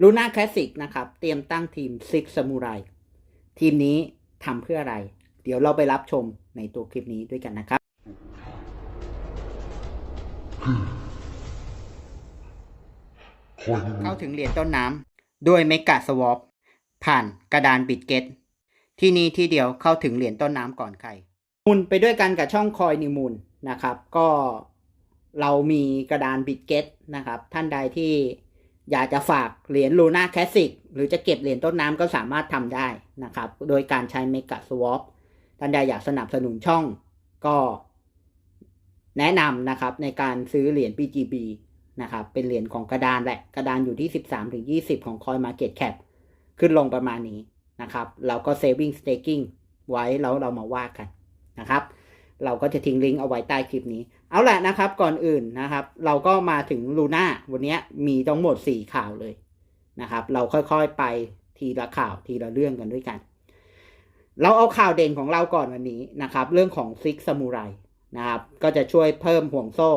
ลูน่าคลาสสิกนะครับ เตรียมตั้งทีมซิกซามูไรทีมนี้ทำเพื่ออะไร เดี๋ยวเราไปรับชมในตัวคลิปนี้ด้วยกันนะครับ เข้าถึงเหรียญต้นน้ำด้วยเมกะสวอปผ่านกระดานบิดเกตที่นี่ที่เดียวเข้าถึงเหรียญต้นน้ำก่อนใครมูลไปด้วยกันกับช่องคอยนิวมูลนะครับ ก็เรามีกระดานบิดเกตนะครับ ท่านใดที่ อยากจะฝากเหรียญลูน่าแคสสิกหรือจะเก็บเหรียญต้นน้ำก็สามารถทำได้นะครับ โดยการใช้เมกะสวอปท่านใดอยากสนับสนุนช่องก็แนะนำนะครับในการซื้อเหรียญ BGB นะครับ เป็นเหรียญของกระดานแหละ กระดานอยู่ที่ 13ถึง20 ของ Coin Market Cap ขึ้นลงประมาณนี้นะครับเราก็ saving staking ไว้แล้วเรามาว่ากันนะครับ เราก็จะทิ้งลิงก์เอาไว้ใต้คลิปนี้ เอาแหละนะครับก่อนอื่นนะครับ เราก็มาถึงลูน่าวันนี้มีทั้งหมด 4 ข่าวเลยนะครับ เราค่อยๆไปทีละข่าวทีละเรื่องกันด้วยกัน เราเอาข่าวเด่นของเราก่อนวันนี้นะครับ เรื่องของซิกซามูไรนะครับ ก็จะช่วยเพิ่มห่วงโซ่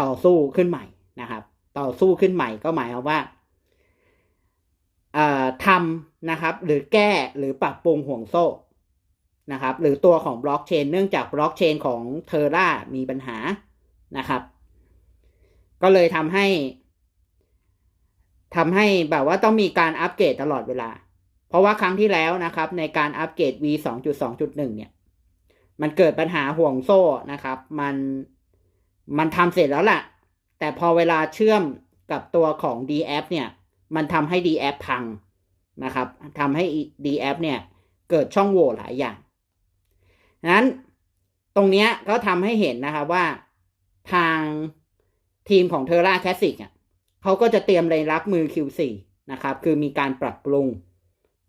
ต่อสู้ขึ้นใหม่นะครับ ต่อสู้ขึ้นใหม่ก็หมายความว่าทำนะครับ หรือแก้หรือปรับปรุงห่วงโซ่ นะครับ หรือตัวของบล็อกเชนเนื่องจากบล็อกเชนของเทอร่ามีปัญหานะครับ ก็เลยทำให้ทำให้แบบว่าต้องมีการอัปเกรดตลอดเวลา เพราะว่าครั้งที่แล้วนะครับ ในการอัปเกรด V 2.2.1 เนี่ย มันเกิดปัญหาห่วงโซ่นะครับ มันมันทำเสร็จแล้วล่ะ แต่พอเวลาเชื่อมกับตัวของ DF เนี่ย มันทำให้ DF พังนะครับทำให้ DF เนี่ย เกิดช่องโหว่หลายอย่าง นั้นตรงเนี้ยก็ทำให้เห็นนะครับว่าทางทีมของเทอร่าแคสสิกอะเขาก็จะเตรียมเลยรับมือ Q4 นะครับ คือมีการปรับปรุง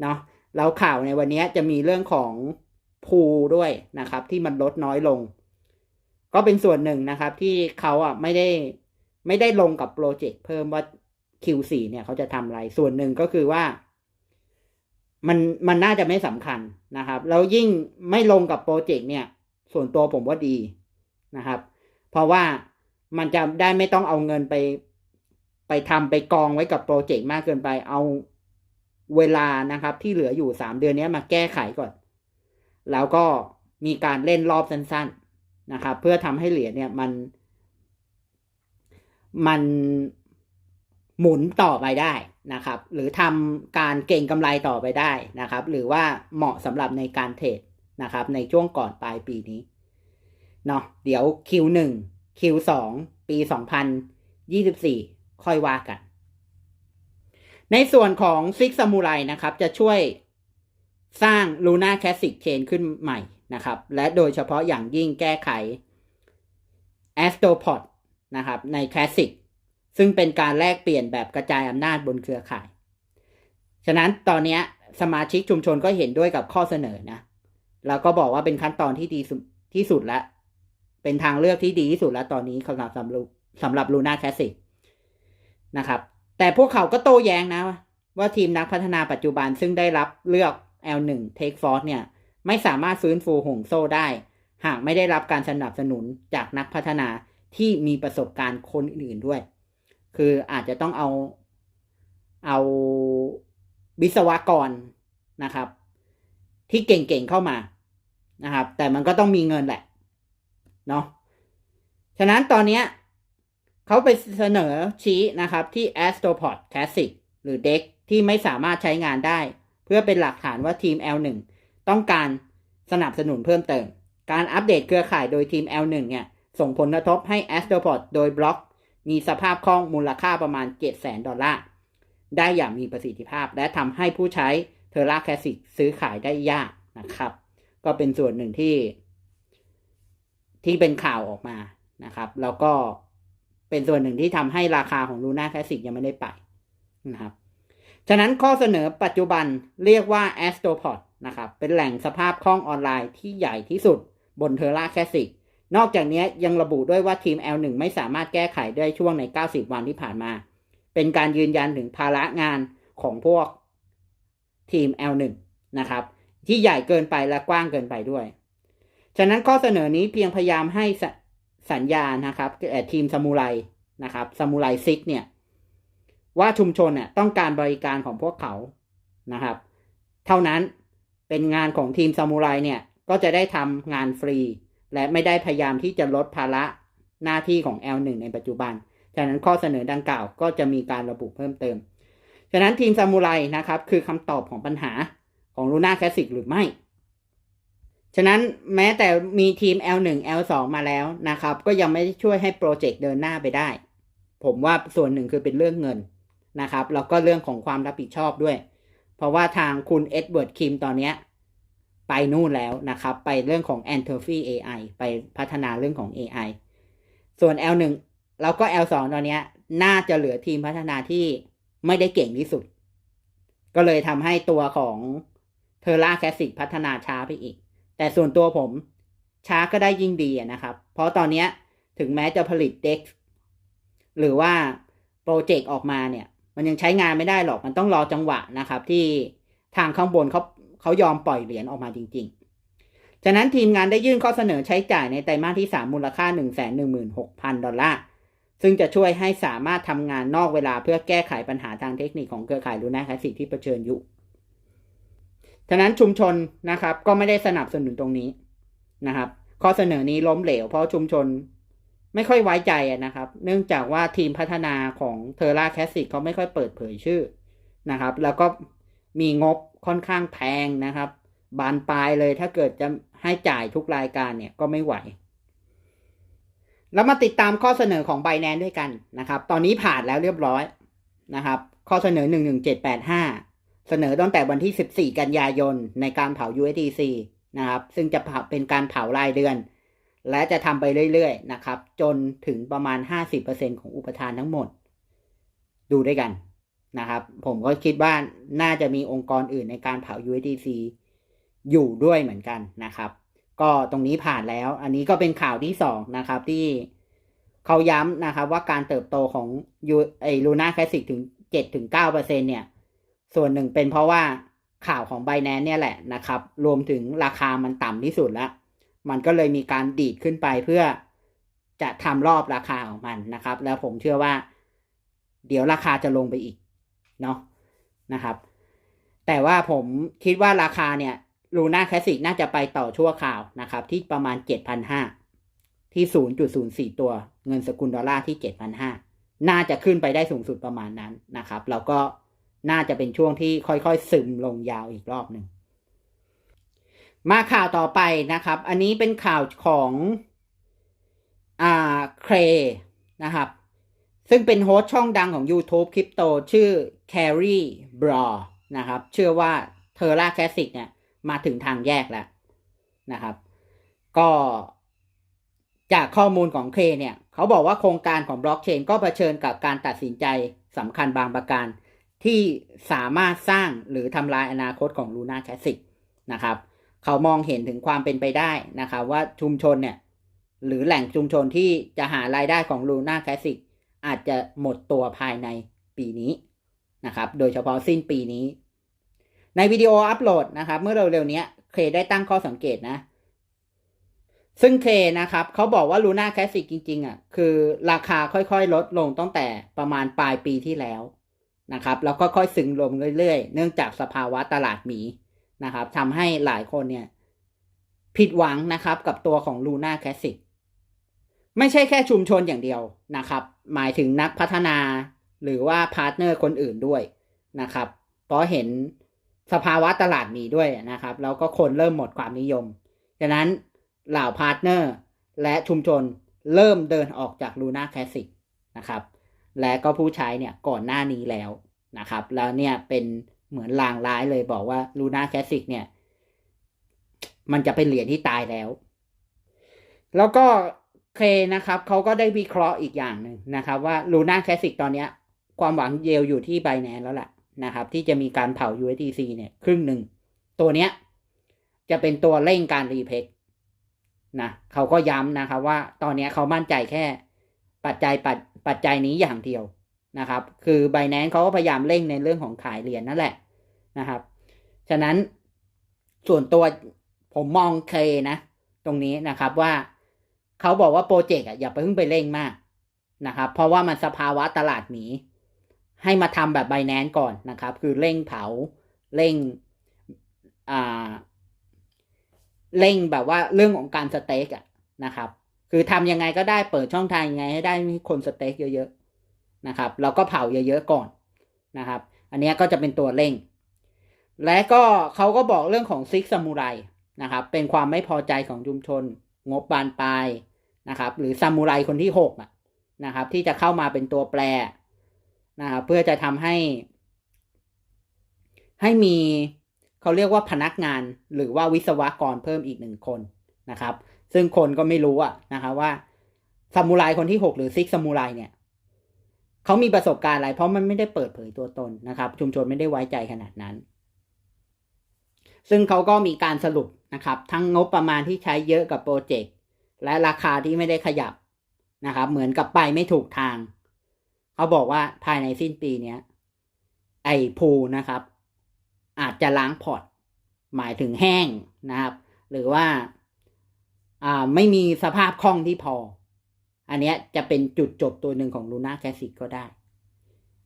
เนาะแล้วข่าวในวันนี้จะมีเรื่องของพูด้วยนะครับ ที่มันลดน้อยลง ก็เป็นส่วนหนึ่งนะครับ ที่เขาอะไม่ได้ไม่ได้ลงกับโปรเจกต์เพิ่มว่า Q4 เนี่ยเขาจะทำอะไร ส่วนหนึ่งก็คือว่า มันมันน่าจะไม่สำคัญนะครับ แล้วยิ่งไม่ลงกับโปรเจกต์เนี่ย ส่วนตัวผมว่าดีนะครับ เพราะว่ามันจะได้ไม่ต้องเอาเงินไป ไปทำไปกองไว้กับโปรเจกต์มากเกินไป เอาเวลานะครับ ที่เหลืออยู่สามเดือนนี้มาแก้ไขก่อน แล้วก็มีการเล่นรอบสั้น ๆนะครับ เพื่อทำให้เหรียญเนี่ยมัน มัน หมุนต่อไปได้นะครับ หรือทำการเก่งกำไรต่อไปได้นะครับ หรือว่าเหมาะสำหรับในการเทรดนะครับ ในช่วงก่อนปลายปีนี้เนาะเดี๋ยว Q1 Q2 ปี 2024 ค่อยว่ากัน ในส่วนของ Six Samurai นะครับ จะช่วยสร้าง Luna Classic Chain ขึ้นใหม่นะครับ และโดยเฉพาะอย่างยิ่งแก้ไข Astropod นะครับ ใน Classic ซึ่งเป็นการแลกเปลี่ยนแบบกระจายอำนาจบนเครือข่าย ฉะนั้นตอนนี้สมาชิกชุมชนก็เห็นด้วยกับข้อเสนอนะ แล้วก็บอกว่าเป็นขั้นตอนที่ดีที่สุดแล้วเป็นทางเลือกที่ดีที่สุดแล้วตอนนี้สำหรับสำหรับสำหรับลูน่าแคสสินะครับ แต่พวกเขาก็โต้แย้งนะ ว่าทีมนักพัฒนาปัจจุบันซึ่งได้รับเลือก L1 Take Force เนี่ย ไม่สามารถฟื้นฟูห่วงโซ่ได้ หากไม่ได้รับการสนับสนุนจากนักพัฒนาที่มีประสบการณ์คนอื่นๆด้วย คืออาจจะต้องเอาเอาวิศวกรนะครับ ที่เก่งๆเข้ามานะครับ แต่มันก็ต้องมีเงินแหละเนาะฉะนั้นตอนนี้เขาไปเสนอชี้นะครับที่ Astropod Classic หรือเด็กที่ไม่สามารถใช้งานได้ เพื่อเป็นหลักฐานว่าทีม L1 ต้องการสนับสนุนเพิ่มเติม การอัปเดตเครือข่ายโดยทีม L1 เนี่ย ส่งผลกระทบให้ Astropod โดยบล็อก มีสภาพคล่องมูลค่าประมาณ 700,000 ดอลลาร์ ได้อย่างมีประสิทธิภาพ และทำให้ผู้ใช้เทอร่าแคสิกซื้อขายได้ยากนะครับ ก็เป็นส่วนหนึ่งที่ ที่เป็นข่าวออกมานะครับ แล้วก็เป็นส่วนหนึ่งที่ทำให้ราคาของลูน่าแคสิกยังไม่ได้ไปนะครับ ฉะนั้นข้อเสนอปัจจุบันเรียกว่า Astropod นะครับ เป็นแหล่งสภาพคล่องออนไลน์ที่ใหญ่ที่สุดบนเทอร่าแคสสิก นอกจากนี้ยังระบุด้วยว่าทีม L1 ไม่สามารถแก้ไขได้ช่วงใน 90 วันที่ผ่านมา เป็นการยืนยันถึงภาระงานของพวกทีม L1 นะครับ ที่ใหญ่เกินไปและกว้างเกินไปด้วย ฉะนั้นข้อเสนอนี้เพียงพยายามให้สัญญานะครับทีมซามูไรนะครับซามูไรซิกเนี่ย ว่าชุมชนน่ะต้องการบริการของพวกเขานะครับ เท่านั้นเป็นงานของทีมซามูไรเนี่ยก็จะได้ทำงานฟรี และไม่ได้พยายามที่จะลดภาระหน้าที่ของ L1 ในปัจจุบัน ฉะนั้นข้อเสนอดังกล่าวก็จะมีการระบุเพิ่มเติม ฉะนั้นทีมซามูไรนะครับคือคำตอบของปัญหาของลูน่าแคสสิกหรือไม่ ฉะนั้นแม้แต่มีทีม L1 L2 มาแล้วนะครับ ก็ยังไม่ช่วยให้โปรเจกต์เดินหน้าไปได้ ผมว่าส่วนหนึ่งคือเป็นเรื่องเงินนะครับ แล้วก็เรื่องของความรับผิดชอบด้วย เพราะว่าทางคุณเอ็ดเวิร์ดคิมตอนนี้ ไปนู่นแล้วนะครับ ไปเรื่องของ a n t o p y AI ไปพัฒนาเรื่องของ AI ส่วน L1 แล้วก็ L2 ตอนนี้น่าจะเหลือทีมพัฒนาที่ไม่ได้เก่งที่สุด ก็เลยทำให้ตัวของเทอร่าแคสสิกพัฒนาช้าไปอีก แต่ส่วนตัวผมช้าก็ได้ยิ่งดีนะครับ เพราะตอนนี้ถึงแม้จะผลิตเด็กหรือว่าโปรเจกต์ออกมาเนี่ย มันยังใช้งานไม่ได้หรอกมันต้องรอจังหวะนะครับ ที่ทางข้างบนเขา เขายอมปล่อยเหรียญออกมาจริง ๆ ฉะนั้นทีมงานได้ยื่นข้อเสนอใช้จ่ายในไตรมาสที่ 3 มูลค่า 116,000 ดอลลาร์ ซึ่งจะช่วยให้สามารถทำงานนอกเวลาเพื่อแก้ไขปัญหาทางเทคนิคของเครือข่ายลูน่าคลาสสิกที่เผชิญอยู่ ฉะนั้นชุมชนนะครับก็ไม่ได้สนับสนุนตรงนี้นะครับข้อเสนอนี้ล้มเหลวเพราะชุมชนไม่ค่อยไว้ใจนะครับ เนื่องจากว่าทีมพัฒนาของเทอร่าแคสสิกเขาไม่ค่อยเปิดเผยชื่อนะครับ แล้วก็มีงบ ค่อนข้างแพงนะครับ บานปลายเลยถ้าเกิดจะให้จ่ายทุกรายการเนี่ยก็ไม่ไหว แล้วมาติดตามข้อเสนอของ b บแ a นด้วยกันนะครับ ตอนนี้ผ่านแล้วเรียบร้อยนะครับ ข้อเสนอ 11785 เสนอตั้งแต่วันที่ 14 กันยายนในการเผา USDC นะครับ ซึ่งจะเป็นการเผารายเดือน และจะทำไปเรื่อยๆนะครับ จนถึงประมาณ 50%ของอุปทานทั้งหมด ดูด้วยกัน นะครับ ผมก็คิดว่าน่าจะมีองค์กรอื่นในการเผา USDC อยู่ด้วยเหมือนกันนะครับ ก็ตรงนี้ผ่านแล้ว อันนี้ก็เป็นข่าวที่สองนะครับที่เขาย้ำนะครับว่าการเติบโตของยูไอลูน่าแคสสิกถึงเจ็ดถึงเก้าเปอร์เซ็นเนี่ย ส่วนหนึ่งเป็นเพราะว่าข่าวของ b บแ a นเนี่ยแหละนะครับ รวมถึงราคามันต่ำที่สุดแล้ว มันก็เลยมีการดีดขึ้นไปเพื่อจะทำรอบราคาของมันนะครับ แล้วผมเชื่อว่า เดี๋ยวราคาจะลงไปอีก เนาะนะครับ แต่ว่าผมคิดว่าราคาเนี่ยลูน่าแคสสิกน่าจะไปต่อชั่วข่าวนะครับ ที่ประมาณเจ็ดพันห้าที่ศูนย์จุดศูนย์สี่ตัวเงินสกุลดอลลาร์ที่เจ็ดพันห้าน่าจะขึ้นไปได้สูงสุดประมาณนั้นนะครับ แล้วก็น่าจะเป็นช่วงที่ค่อยๆ ซึมลงยาวอีกรอบหนึ่ง มาข่าวต่อไปนะครับ อันนี้เป็นข่าวของอ่าเครนะครับ ซึ่งเป็นโฮสต์ช่องดังของ YouTube คริปโตชื่อ Carry b r a นะครับ เชื่อว่า Terra Classic เนี่ย มาถึงทางแยกแล้วนะครับ ก็จากข้อมูลของเคเนี่ย เขาบอกว่าโครงการของบล็อกเชนก็เผชิญกับการตัดสินใจสำคัญบางประการ ที่สามารถสร้างหรือทำลายอนาคตของลูน่าแคสสิกนะครับ เขามองเห็นถึงความเป็นไปได้นะครับ ว่าชุมชนเนี่ย หรือแหล่งชุมชนที่จะหารายได้ของลูน่าแคสสิก อาจจะหมดตัวภายในปีนี้นะครับ โดยเฉพาะสิ้นปีนี้ ในวิดีโออัปโหลดนะครับ เมื่อเร็วๆนี้เคได้ตั้งข้อสังเกตนะ ซึ่งเคนะครับเขาบอกว่าลูน่าแคสสิกจริง ๆอะคือราคาค่อยๆ ลดลงตั้งแต่ประมาณปลายปีที่แล้วนะครับแล้วก็ค่อยซึงลงเรื่อยๆ เนื่องจากสภาวะตลาดหมีนะครับทำให้หลายคนเนี่ย ผิดหวังนะครับกับตัวของลูน่าแคสสิกไม่ใช่แค่ชุมชนอย่างเดียวนะครับ หมายถึงนักพัฒนาหรือว่าพาร์ทเนอร์คนอื่นด้วยนะครับ เพราะเห็นสภาวะตลาดมีด้วยนะครับ แล้วก็คนเริ่มหมดความนิยมฉะนั้นเหล่าพาร์ทเนอร์และชุมชนเริ่มเดินออกจากลูน่าแคสสิกนะครับ และก็ผู้ใช้เนี่ยก่อนหน้านี้แล้วนะครับ แล้วเนี่ยเป็นเหมือนลางร้ายเลยบอกว่าลูน่าแคสสิกเนี่ย มันจะเป็นเหรียญที่ตายแล้ว แล้วก็ เคนะครับเขาก็ได้วิเคราะห์อีกอย่างหนึ่งนะครับว่าลูน่าแคสสิกตอนเนี้ย ความหวังเยลอยู่ที่ไบแนนแล้วแหละนะครับ ที่จะมีการเผา USDC เนี่ยครึ่งหนึ่ง ตัวเนี้ยจะเป็นตัวเร่งการรีเพกนะเขาก็ย้ำนะครับว่าตอนนี้เขามั่นใจแค่ปัจจัยปัจปัจจัยนี้อย่างเดียวนะครับ คือไบแนนเขาก็พยายามเร่งในเรื่องของขายเหรียญนั่นแหละนะครับ ฉะนั้นส่วนตัวผมมองเคนะ ตรงนี้นะครับว่า เขาบอกว่าโปรเจกต์อะอย่าไปเพิ่งไปเร่งมากนะครับเพราะว่ามันสภาวะตลาดหมี ให้มาทำแบบ b บแนนก่อนนะครับ คือเร่งเผาเร่งอ่าเร่งแบบว่าเรื่องของการสเต็กอะนะครับ คือทำยังไงก็ได้เปิดช่องทางยังไงให้ได้มีคนสเต็กเยอะๆนะครับแล้วก็เผาเยอะๆก่อนนะครับ อันนี้ก็จะเป็นตัวเร่ง และก็เขาก็บอกเรื่องของซิกซามูไรนะครับ เป็นความไม่พอใจของชุมชน งบบานปลายนะครับ หรือซามูไรคนที่หกนะครับ ที่จะเข้ามาเป็นตัวแปรนะครับเพื่อจะทำให้ ให้มีเขาเรียกว่าพนักงานหรือว่าวิศวกรเพิ่มอีกหนึ่งคนนะครับ ซึ่งคนก็ไม่รู้อะนะครับว่าซามูไรคนที่หกหรือซิกซามูไรเนี่ยเขามีประสบการณ์อะไร เพราะมันไม่ได้เปิดเผยตัวตนนะครับ ชุมชนไม่ได้ไว้ใจขนาดนั้น ซึ่งเขาก็มีการสรุป นะครับ ทั้งงบประมาณที่ใช้เยอะกับโปรเจกต์และราคาที่ไม่ได้ขยับนะครับ เหมือนกับไปไม่ถูกทาง เขาบอกว่าภายในสิ้นปีเนี้ยไอพูนะครับ อาจจะล้างพอร์ตหมายถึงแห้งนะครับ หรือว่าอ่าไม่มีสภาพคล่องที่พอ อันเนี้ยจะเป็นจุดจบตัวหนึ่งของลูน่าแคสซิกก็ได้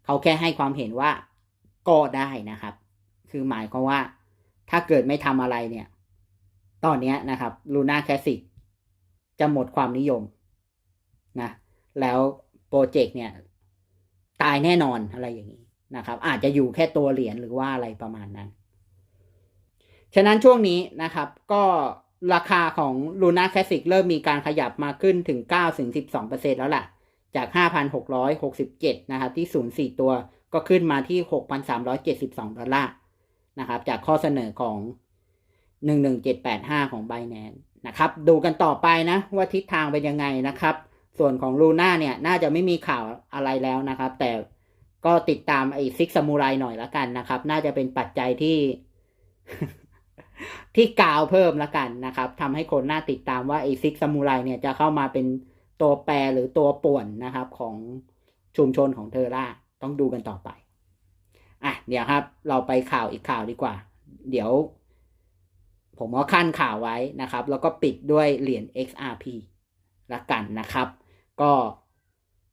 เขาแค่ให้ความเห็นว่าก็ได้นะครับ คือหมายความว่าถ้าเกิดไม่ทำอะไรเนี่ย ตอนนี้นะครับลูน่าแคสซิกจะหมดความนิยมนะแล้วโปรเจกต์เนี่ย ตายแน่นอนอะไรอย่างนี้นะครับ อาจจะอยู่แค่ตัวเหรียญหรือว่าอะไรประมาณนั้น ฉะนั้นช่วงนี้นะครับ ก็ราคาของ Luna Classic เริ่มมีการขยับมาขึ้นถึง 9-12%แล้วล่ะ จาก 5,667 นะครับ ที่0.4ตัวก็ขึ้นมาที่ 6,372 ดอลลาร์นะครับ จากข้อเสนอของ 11785 ของ Binance นะครับ ดูกันต่อไปนะ ว่าทิศทางเป็นยังไงนะครับ ส่วนของ Luna เนี่ย น่าจะไม่มีข่าวอะไรแล้วนะครับ แต่ก็ติดตามไอ้ซิกซามูไรหน่อยละกันนะครับ น่าจะเป็นปัจจัยที่ ที่กาวเพิ่มละกันนะครับทำให้คนน่าติดตามว่าไอ้ซิกซามูไรเนี่ยจะเข้ามาเป็นตัวแปรหรือตัวป่วนนะครับของชุมชนของเทอร่าต้องดูกันต่อไป อะ เดี๋ยวครับ เราไปข่าวอีกข่าวดีกว่า เดี๋ยว ผมก็ขั้นข่าวไว้นะครับ แล้วก็ปิดด้วยเหรียญ XRP ละกันนะครับ ก็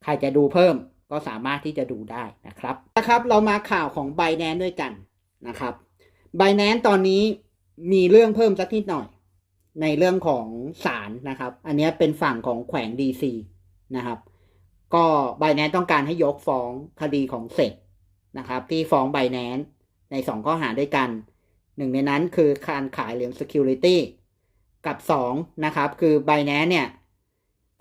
ใครจะดูเพิ่มก็สามารถที่จะดูได้นะครับนะครับเรามาข่าวของ b บ n a n c e ด้วยกันนะครับ b บ n a n c e ตอนนี้มีเรื่องเพิ่มสักนิดหน่อย ในเรื่องของศาลนะครับ อันนี้เป็นฝั่งของแขวงดีซีนะครับ ก็ไบแนนต้องการให้ยกฟ้องคดีของเซกนะครับ ที่ฟ้องไบแนนในสองข้อหาด้วยกัน หนึ่งในนั้นคือการขายเหรียญ Security กับสองนะครับ คือ b บแนนเนี่ย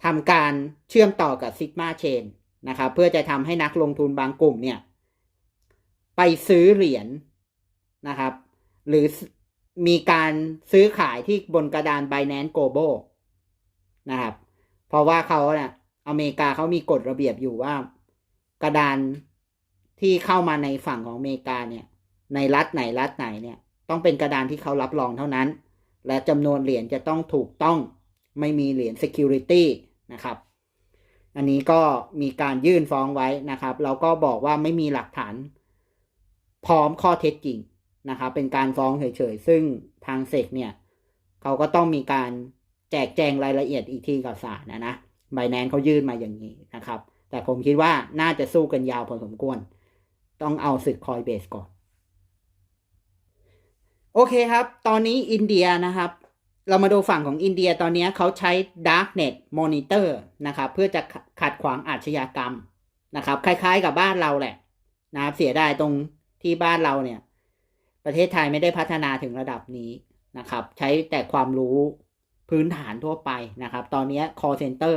ทำการเชื่อมต่อกับ Sigma Chain นะครับ เพื่อจะทำให้นักลงทุนบางกลุ่มเนี่ย ไปซื้อเหรียญนะครับ หรือมีการซื้อขายที่บนกระดาน Binance Global นะครับ เพราะว่าเขาเนี่ยอเมริกาเขามีกฎระเบียบอยู่ว่ากระดานที่เข้ามาในฝั่งของอเมริกาเนี่ย ในรัฐไหนรัฐไหนเนี่ย ต้องเป็นกระดานที่เขารับรองเท่านั้น และจำนวนเหรียญจะต้องถูกต้องไม่มีเหรียญ Security นะครับ อันนี้ก็มีการยื่นฟ้องไว้นะครับเราก็บอกว่าไม่มีหลักฐาน พร้อมข้อเท็จจริงนะครับ เป็นการฟ้องเฉยๆ ซึ่งทางเซกเนี่ย เขาก็ต้องมีการแจกแจงรายละเอียดอีกทีกับศาลนะนะไบแนนเขายื่นมาอย่างนี้นะครับ แต่ผมคิดว่าน่าจะสู้กันยาวพอสมควร ต้องเอาสึกคอยเบสก่อน โอเคครับ ตอนนี้อินเดียนะครับ เรามาดูฝั่งของอินเดียตอนนี้เขาใช้ Darknet Monitor นะครับ เพื่อจะขัดขวางอาชญากรรมนะครับ คล้ายๆกับบ้านเราแหละนะครับ เสียดายตรงที่บ้านเราเนี่ย ประเทศไทยไม่ได้พัฒนาถึงระดับนี้นะครับ ใช้แต่ความรู้พื้นฐานทั่วไปนะครับ ตอนนี้ call center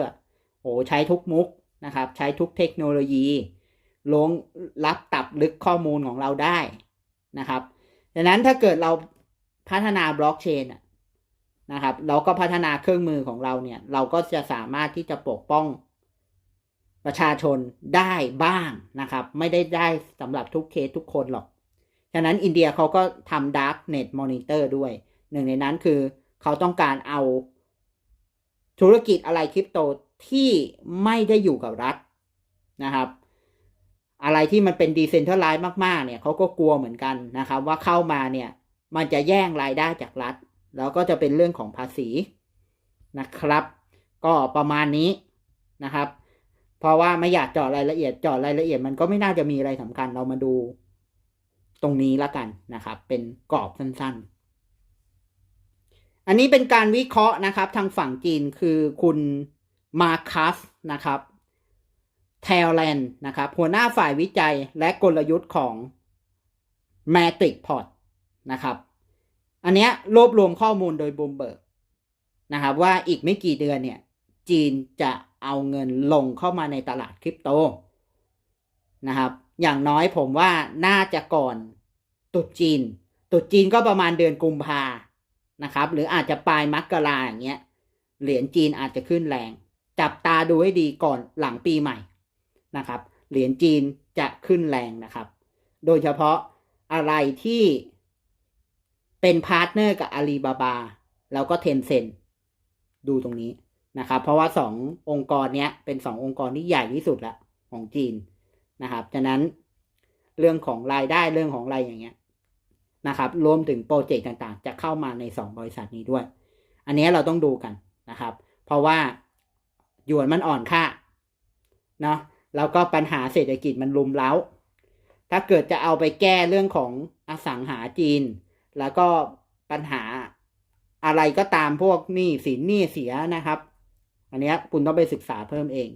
โอ้ใช้ทุกมุกนะครับ ใช้ทุกเทคโนโลยีลงรับตับลึกข้อมูลของเราได้นะครับ ดังนั้นถ้าเกิดเราพัฒนาบล็อกเชนนะครับเราก็พัฒนาเครื่องมือของเราเนี่ย เราก็จะสามารถที่จะปกป้องประชาชนได้บ้างนะครับ ไม่ได้ได้สำหรับทุกเคสทุกคนหรอก ฉะนั้นอินเดียเขาก็ทำ Dark Net Monitor ด้วย หนึ่งในนั้นคือเขาต้องการเอาธุรกิจอะไรคริปโตที่ไม่ได้อยู่กับรัฐนะครับ อะไรที่มันเป็นดีเซนทรัลไลซ์มากๆเนี่ยเขาก็กลัวเหมือนกันนะครับว่าเข้ามาเนี่ยมันจะแย่งรายได้จากรัฐ แล้วก็จะเป็นเรื่องของภาษีนะครับ ก็ประมาณนี้นะครับ เพราะว่าไม่อยากเจาะรายละเอียดเจาะรายละเอียดมันก็ไม่น่าจะมีอะไรสำคัญเรามาดูตรงนี้ละกันนะครับ เป็นกรอบสั้นๆ อันนี้เป็นการวิเคราะห์นะครับ ทางฝั่งจีนคือคุณมาคัสนะครับ เทลแลนด์นะครับหัวหน้าฝ่ายวิจัยและกลยุทธ์ของ Matrix Port นะครับ อันเนี้ยรวบรวมข้อมูลโดยบูมเบิร์กนะครับว่าอีกไม่กี่เดือนเนี่ย จีนจะเอาเงินลงเข้ามาในตลาดคริปโตนะครับ อย่างน้อยผมว่าน่าจะก่อนตรุษจีนตรุษจีนก็ประมาณเดือนกุมภานะครับ หรืออาจจะปลายมกราอย่างเงี้ย เหรียญจีนอาจจะขึ้นแรง จับตาดูให้ดีก่อนหลังปีใหม่ นะครับ เหรียญจีนจะขึ้นแรงนะครับ โดยเฉพาะอะไรที่เป็นพาร์ทเนอร์กับอาลีบาบาแล้วก็เทนเซ็นดูตรงนี้นะครับ เพราะว่าสององค์กรเนี้ยเป็นสององค์กรที่ใหญ่ที่สุดละของจีนนะครับ ฉะนั้นเรื่องของรายได้เรื่องของอะไรอย่างเงี้ยนะครับรวมถึงโปรเจกต์ต่างๆ จะเข้ามาในสองบริษัทนี้ด้วย อันนี้เราต้องดูกันนะครับ เพราะว่าหยวนมันอ่อนค่าเนาะ แล้วก็ปัญหาเศรษฐกิจมันลุมเล้า ถ้าเกิดจะเอาไปแก้เรื่องของอสังหาจีน แล้วก็ปัญหาอะไรก็ตามพวกหนี้สินหนี้เสียนะครับ อันนี้คุณต้องไปศึกษาเพิ่มเอง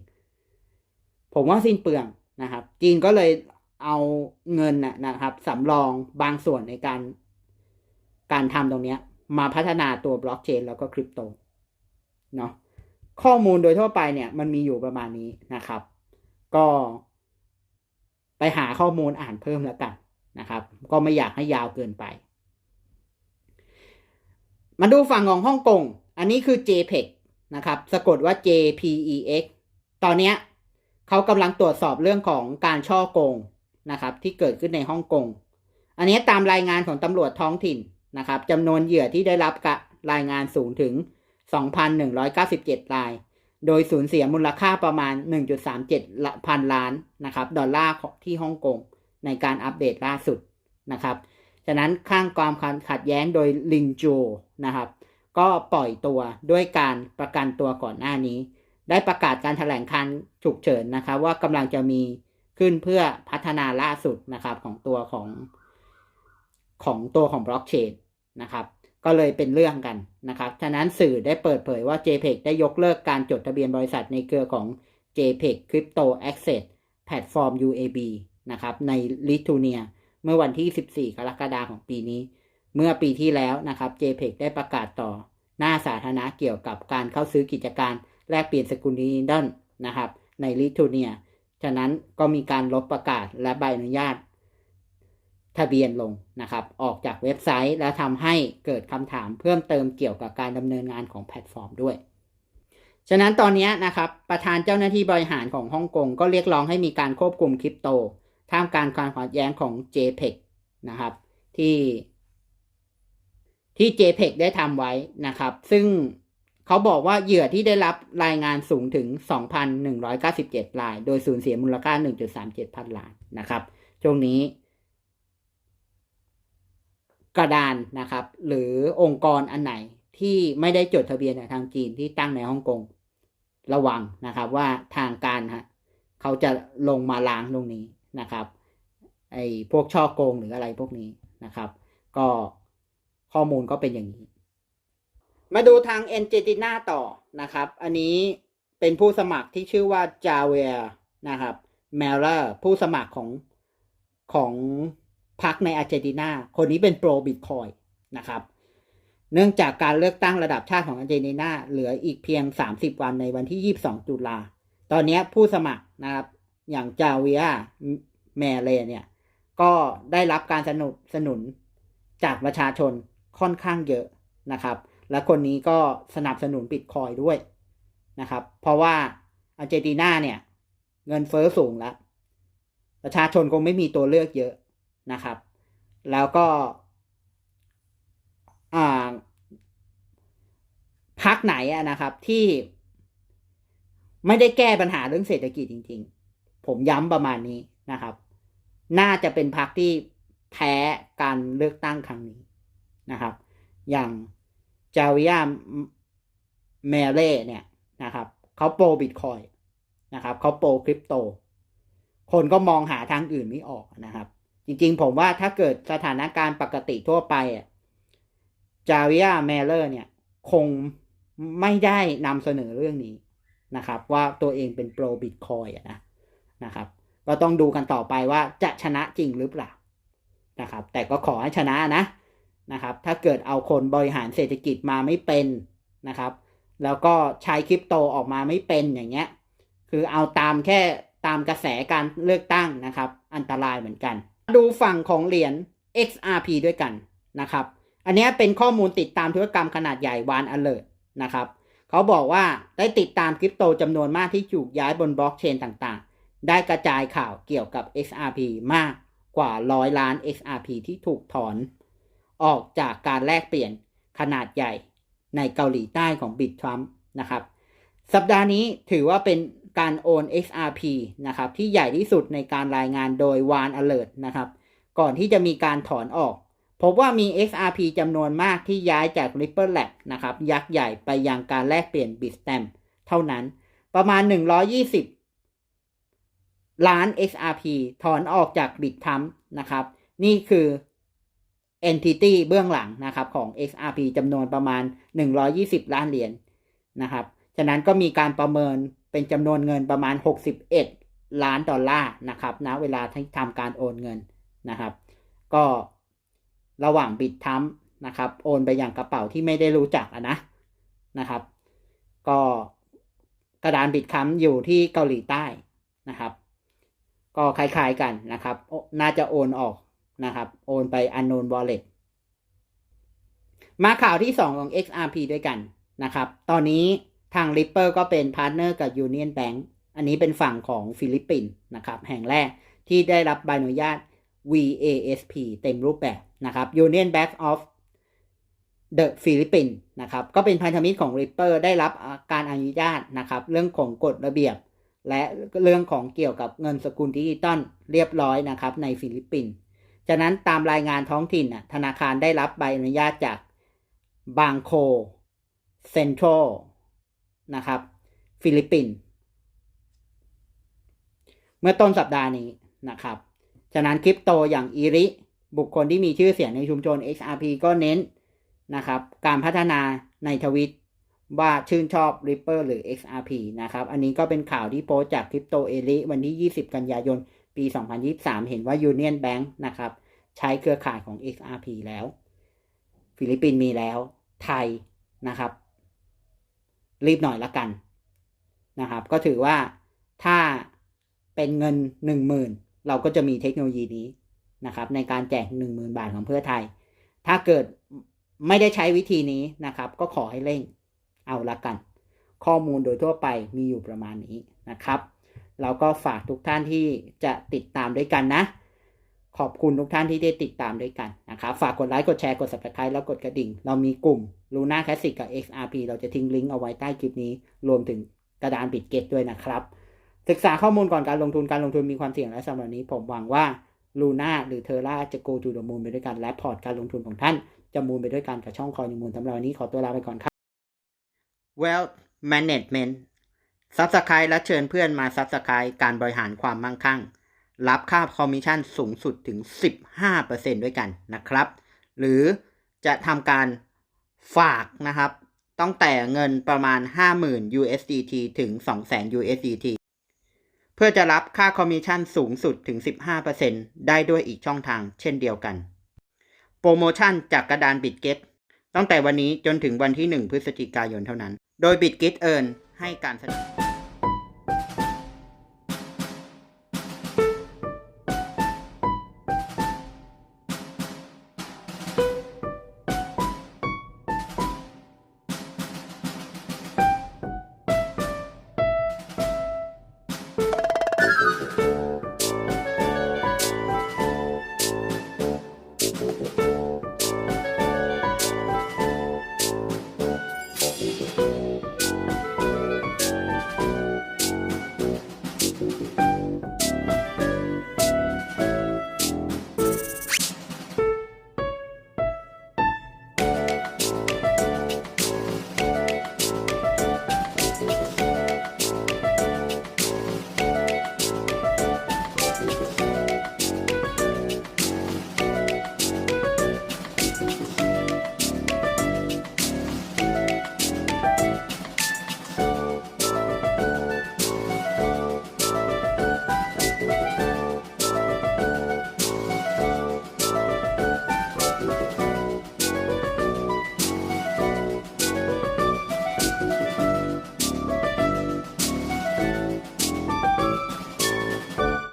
ผมว่าสิ้นเปลืองนะครับ จีนก็เลยเอาเงินนะนะครับสำรองบางส่วนในการ การทำตรงนี้มาพัฒนาตัวบล็อกเชนแล้วก็คริปโตเนาะข้อมูลโดยทั่วไปเนี่ยมันมีอยู่ประมาณนี้นะครับ ก็ไปหาข้อมูลอ่านเพิ่มแล้วกันนะครับ ก็ไม่อยากให้ยาวเกินไป มาดูฝั่งของฮ่องกง อันนี้คือ JPEX นะครับ สะกดว่า JPEX ตอนเนี้ยเขากำลังตรวจสอบเรื่องของการช่อโกงนะครับ ที่เกิดขึ้นในฮ่องกง อันนี้ตามรายงานของตำรวจท้องถิ่นนะครับจำนวนเหยื่อที่ได้รับกะรายงานสูงถึง 2,197ราย โดยสูญเสียมูลค่าประมาณ 1.37 พันล้านนะครับดอลลาร์ที่ฮ่องกงในการอัปเดตล่าสุดนะครับฉะนั้นข้างความขัดแย้งโดยลิงจูนะครับ ก็ปล่อยตัวด้วยการประกันตัวก่อนหน้านี้ ได้ประกาศการถแถลงการฉุกเฉินนะครับ ว่ากำลังจะมีขึ้นเพื่อพัฒนาล่าสุดนะครับของตัวของของตัวของบล็อกเชนนะครับ ก็เลยเป็นเรื่องกันนะครับ ฉะนั้นสื่อได้เปิดเผยว่า JPEX ได้ยกเลิกการจดทะเบียนบริษัทในเครือของ JPEX Crypto Access Platform UAB นะครับในลิทัวเนียเมื่อวันที่ 14 กรกฎาคมของปีนี้ เมื่อปีที่แล้วนะครับ JPEX ได้ประกาศต่อหน้าสาธารณะเกี่ยวกับการเข้าซื้อกิจการแลกเปลี่ยนสกุลดิจิทัลนะครับในลิทัวเนีย ฉะนั้นก็มีการลบประกาศและใบอนุญาต ทะเบียนลงนะครับ ออกจากเว็บไซต์ และทำให้เกิดคำถามเพิ่มเติมเกี่ยวกับการดำเนินงานของแพลตฟอร์มด้วยฉะนั้นตอนนี้นะครับประธานเจ้าหน้าที่บริหารของฮ่องกงก็เรียกร้องให้มีการควบคุมคริปโต ท่ามกลางความขัดแย้งของ JPEX นะครับที่ที่ JPEX ได้ทำไว้นะครับ ซึ่งเขาบอกว่าเหยื่อที่ได้รับรายงานสูงถึง 2,197ราย โดยสูญเสียมูลค่า 1.37 พันล้านนะครับช่วงนี้ กระดานนะครับ หรือองค์กรอันไหนที่ไม่ได้จดทะเบียนในทางจีนที่ตั้งในฮ่องกงระวังนะครับว่าทางการฮะเขาจะลงมาล้างตรงนี้นะครับไอ้พวกช่อโกงหรืออะไรพวกนี้นะครับ ก็ข้อมูลก็เป็นอย่างนี้ มาดูทางเอนเจติน่าต่อนะครับ อันนี้เป็นผู้สมัครที่ชื่อว่าจาเวียนะครับแมลเลอร์ผู้สมัครของของ พรรคในอาร์เจนตินา คนนี้เป็นโปรบิตคอยนะครับ เนื่องจากการเลือกตั้งระดับชาติของอาร์เจนตินาเหลืออีกเพียง 30 วันในวันที่ 22 ตุลา ตอนนี้ผู้สมัครนะครับอย่างจาเวียแมเลเนี่ยก็ได้รับการสนับสนุนจากประชาชนค่อนข้างเยอะนะครับ และคนนี้ก็สนับสนุนบิตคอยด้วยนะครับ เพราะว่าอาร์เจนตินาเนี่ยเงินเฟอ้อสูงแล้ว ประชาชนคงไม่มีตัวเลือกเยอะ นะครับ แล้วก็พักไหนนะครับที่ไม่ได้แก้ปัญหาเรื่องเศรษฐกิจจริง ๆ ผมย้ำประมาณนี้นะครับ น่าจะเป็นพักที่แพ้การเลือกตั้งครั้งนี้นะครับ อย่างจาวิยาเมเล่เนี่ยนะครับเขาโปรบิตคอยนะครับเขาโปรคริปโต คนก็มองหาทางอื่นไม่ออกนะครับ จริงๆ ผมว่าถ้าเกิดสถานการณ์ปกติทั่วไปอะจาวิอาแมเลอร์เนี่ย คงไม่ได้นำเสนอเรื่องนี้นะครับ ว่าตัวเองเป็นโปรบิตคอยนะนะครับ ก็ต้องดูกันต่อไปว่าจะชนะจริงหรือเปล่านะครับ แต่ก็ขอให้ชนะนะนะครับ ถ้าเกิดเอาคนบริหารเศรษฐกิจมาไม่เป็นนะครับ แล้วก็ใช้คริปโตออกมาไม่เป็นอย่างเงี้ย คือเอาตามแค่ตามกระแสการเลือกตั้งนะครับ อันตรายเหมือนกัน ดูฝั่งของเหรียญ XRP ด้วยกันนะครับ อันนี้เป็นข้อมูลติดตามธุรกรรมขนาดใหญ่วานอเล r t นะครับเขาบอกว่าได้ติดตามคริปโตจำนวนมากที่ถูกย้ายบนบล็อกเชนต่างๆ ได้กระจายข่าวเกี่ยวกับ XRP มากกว่าร้อยล้าน XRP ที่ถูกถอน ออกจากการแลกเปลี่ยนขนาดใหญ่ในเกาหลีใต้ของบิตทรัมป์นะครับ สัปดาห์นี้ถือว่าเป็น การโอน XRP นะครับที่ใหญ่ที่สุดในการรายงานโดยวาน alert นะครับ ก่อนที่จะมีการถอนออก พบว่ามี XRP จำนวนมากที่ย้ายจาก Ripple Lab นะครับยักษ์ใหญ่ไปยังการแลกเปลี่ยน Bitstamp เท่านั้น ประมาณ 120 ล้าน XRP ถอนออกจาก Bitrump นะครับ นี่คือ entity เบื้องหลังนะครับของ XRP จำนวนประมาณ 120 ล้านเหรียญนะครับ ฉะนั้นก็มีการประเมิน เป็นจำนวนเงินประมาณ 61 ล้านดอลลาร์นะครับณเวลาที่ทำการโอนเงินนะครับ ก็ระหว่างบิดทัมนะครับ โอนไปอย่างกระเป๋าที่ไม่ได้รู้จักอะนะนะครับ ก็กระดานบิดคัมอยู่ที่เกาหลีใต้นะครับ ก็คล้ายๆกันนะครับ น่าจะโอนออกนะครับ โอนไป unknown wallet มาข่าวที่ 2 ของ XRP ด้วยกันนะครับ ตอนนี้ ทาง Ripple ก็เป็นพาร์ทเนอร์กับ Union Bank อันนี้เป็นฝั่งของฟิลิปปินส์นะครับ แห่งแรกที่ได้รับใบอนุญาต VASP เต็มรูปแบบนะครับ Union Bank of the Philippines นะครับก็เป็นพันธมิตรของ Ripple ได้รับการอนุญาตนะครับ เรื่องของกฎระเบียบ และเรื่องของเกี่ยวกับเงินสกุลดิจิตอลเรียบร้อยนะครับในฟิลิปปินส์จากนั้นตามรายงานท้องถิ่นธนาคารได้รับใบอนุญาตจากบางโคเซ็นทรัล นะครับ ฟิลิปปินส์เมื่อต้นสัปดาห์นี้นะครับ ฉะนั้นคริปโตอย่างอีริ บุคคลที่มีชื่อเสียงในชุมชน XRP ก็เน้นนะครับ การพัฒนาในทวิตว่าชื่นชอบ Ripple หรือ XRP นะครับ อันนี้ก็เป็นข่าวที่โพสจากคริปโตเอลิวันที่ 20 กันยายน ปี 2023 เห็นว่า Union Bank นะครับ ใช้เครือข่ายของ XRP แล้ว ฟิลิปปินส์มีแล้ว ไทยนะครับ รีบหน่อยละกันนะครับ ก็ถือว่าถ้าเป็นเงิน 10,000 เราก็จะมีเทคโนโลยีนี้นะครับ ในการแจก 10,000 บาทของเพื่อไทย ถ้าเกิดไม่ได้ใช้วิธีนี้นะครับ ก็ขอให้เร่งเอาละกัน ข้อมูลโดยทั่วไปมีอยู่ประมาณนี้นะครับ เราก็ฝากทุกท่านที่จะติดตามด้วยกันนะ ขอบคุณทุกท่านที่ได้ติดตามด้วยกันนะครับฝากกดไลค์ กดแชร์ กด subscribe แล้วกดกระดิ่ง เรามีกลุ่ม Luna Classic กับ XRP เราจะทิ้งลิงก์เอาไว้ใต้คลิปนี้ รวมถึงกระดานบิดเก็ตด้วยนะครับ ศึกษาข้อมูลก่อนการลงทุน การลงทุนมีความเสี่ยงและสำหรับนี้ ผมหวังว่า Luna หรือ Terra จะ go to the moon ไปด้วยกัน และพอร์ตการลงทุนของท่าน จะมูลไปด้วยกันกับช่องคอยมูลสำหรับนนี้ขอตัวลาไปก่อนครับ Wealth Management Subscribe และเชิญเพื่อนมา Subscribe การบริหารความมั่งคั่ง รับค่าคอมมิชชั่นสูงสุดถึง 15%ด้วยกันนะครับ หรือจะทำการฝากนะครับตั้งแต่เงินประมาณ 50,000 USDT ถึง 200,000 USDT เพื่อจะรับค่าคอมมิชชั่นสูงสุดถึง 15%ได้ด้วยอีกช่องทางเช่นเดียวกัน โปรโมชั่นจากกระดานบิตเกตตั้งแต่วันนี้จนถึงวันที่ 1 พฤศจิกายนเท่านั้น โดยบิตเกตเอิร์นให้การสนับสนุน